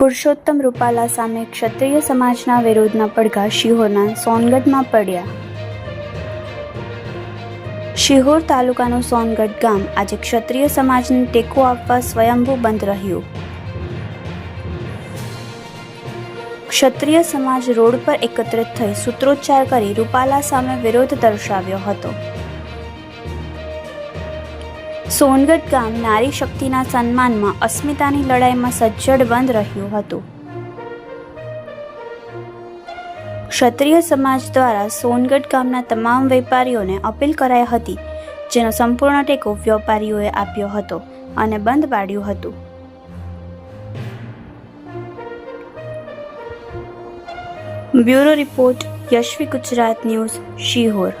પુરુષોત્તમ રૂપાલા સામે ક્ષત્રિય સમાજના વિરોધના પડઘા શિહોરના સોનગઢમાં પડ્યા. શિહોર તાલુકાનું સોનગઢ ગામ આજે ક્ષત્રિય સમાજને ટેકો આપવા સ્વયંભૂ બંધ રહ્યું. ક્ષત્રિય સમાજ રોડ પર એકત્રિત થઈ સૂત્રોચ્ચાર કરી રૂપાલા સામે વિરોધ દર્શાવ્યો હતો. સોનગઢ ગામ નારી શક્તિના સન્માનમાં અસ્મિતાની લડાઈમાં સજ્જડ બંધ રહ્યું હતું. ક્ષત્રિય સમાજ દ્વારા સોનગઢ ગામના તમામ વેપારીઓને અપીલ કરાઈ હતી, જેનો સંપૂર્ણ ટેકો વેપારીઓએ આપ્યો હતો અને બંધ પાડ્યું હતું. Bureau report, Yashvi Gujarat news, Sihor.